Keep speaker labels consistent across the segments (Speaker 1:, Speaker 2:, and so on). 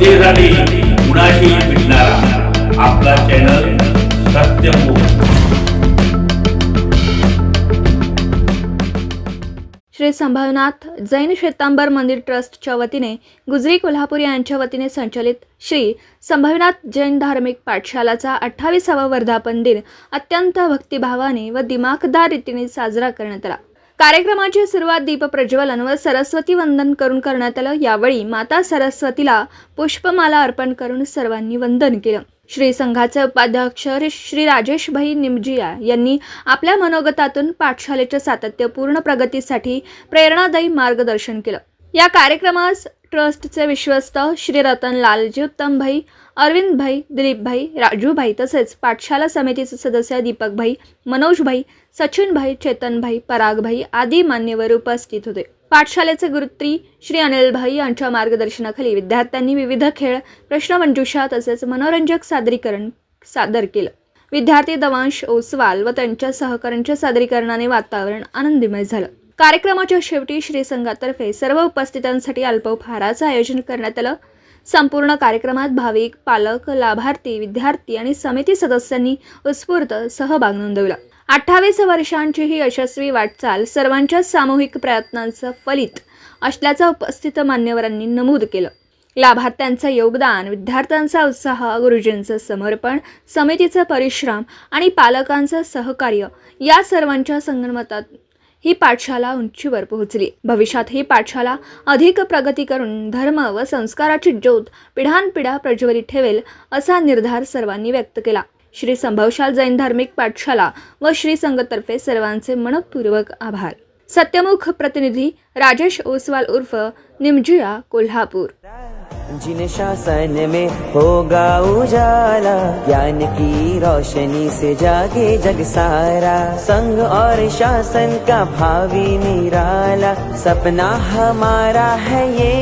Speaker 1: जनतेसाठी कुणाशी भेटणारा आपला चॅनल सत्यमुख
Speaker 2: श्री संभावनाथ जैन श्वेतांबर मंदिर ट्रस्टच्या वतीने गुजरी कोल्हापूर यांच्या वतीने संचलित श्री संभावनाथ जैन धार्मिक पाठशालाचा अठ्ठावीसावा वर्धापन दिन अत्यंत भक्तिभावाने व दिमाखदार रीतीने साजरा करण्यात आला. कार्यक्रमाची सुरुवात दीप प्रज्वलन व सरस्वती वंदन करून करण्यात आलं. यावेळी माता सरस्वतीला पुष्पमाला अर्पण करून सर्वांनी वंदन केलं. श्री संघाचे उपाध्यक्ष श्री राजेशभाई निमजिया यांनी आपल्या मनोगतातून पाठशालेच्या सातत्यपूर्ण प्रगतीसाठी प्रेरणादायी मार्गदर्शन केलं. या कार्यक्रमास ट्रस्टचे विश्वस्त श्री रतन लालजी उत्तमभाई अरविंदभाई दिलीपभाई राजूभाई तसेच पाठशाला समितीचे सदस्य दीपकभाई मनोजभाई सचिनभाई चेतनभाई परागभाई आदी मान्यवर उपस्थित होते. पाठशालेचे गुरुत्री श्री अनिलभाई यांच्या मार्गदर्शनाखाली विद्यार्थ्यांनी विविध खेळ प्रश्नमंजुषा तसेच मनोरंजक सादरीकरण सादर केलं. विद्यार्थी दवांश ओसवाल व त्यांच्या सहकाऱ्यांच्या सादरीकरणाने वातावरण आनंदमय झालं. कार्यक्रमाच्या शेवटी श्री संघातर्फे सर्व उपस्थितांसाठी अल्पोपहाराचं आयोजन करण्यात आलं. संपूर्ण कार्यक्रमात भाविक पालक लाभार्थी विद्यार्थी आणि समिती सदस्यांनी उत्स्फूर्त सहभाग नोंदवला. अठ्ठावीस वर्षांची ही यशस्वी वाटचाल सर्वांच्या सामूहिक प्रयत्नांचं फलित असल्याचं उपस्थित मान्यवरांनी नमूद केलं. लाभार्थ्यांचं योगदान विद्यार्थ्यांचा उत्साह गुरुजींचं समर्पण समितीचा परिश्रम आणि पालकांचं सहकार्य या सर्वांच्या संगणमतात ही पाठशाला उंचीवर पोहोचली. भविष्यात ही पाठशाला अधिक प्रगती करून धर्म व संस्काराची ज्योत पिढ्यानपिढ्या प्रज्वलित ठेवेल असा निर्धार सर्वांनी व्यक्त केला. श्री संभवशाल जैन धार्मिक पाठशाला व श्री संघतर्फे सर्वांचे मनपूर्वक आभार. सत्यमुख प्रतिनिधी राजेश ओसवाल उर्फ निमजिया कोल्हापूर.
Speaker 3: जिन शासन में होगा उजाला ज्ञान की रोशनी से जागे जग सारा। संघ और शासन का भावी निराला सपना हमारा है ये।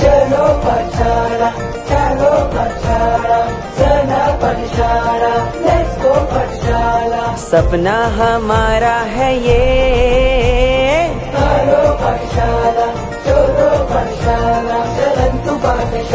Speaker 3: चलो पछाड़ा चलो पछाड़ा सना पछाड़ा लेट्स गो पछाड़ा। सपना हमारा है ये। चलो पछाड़ा।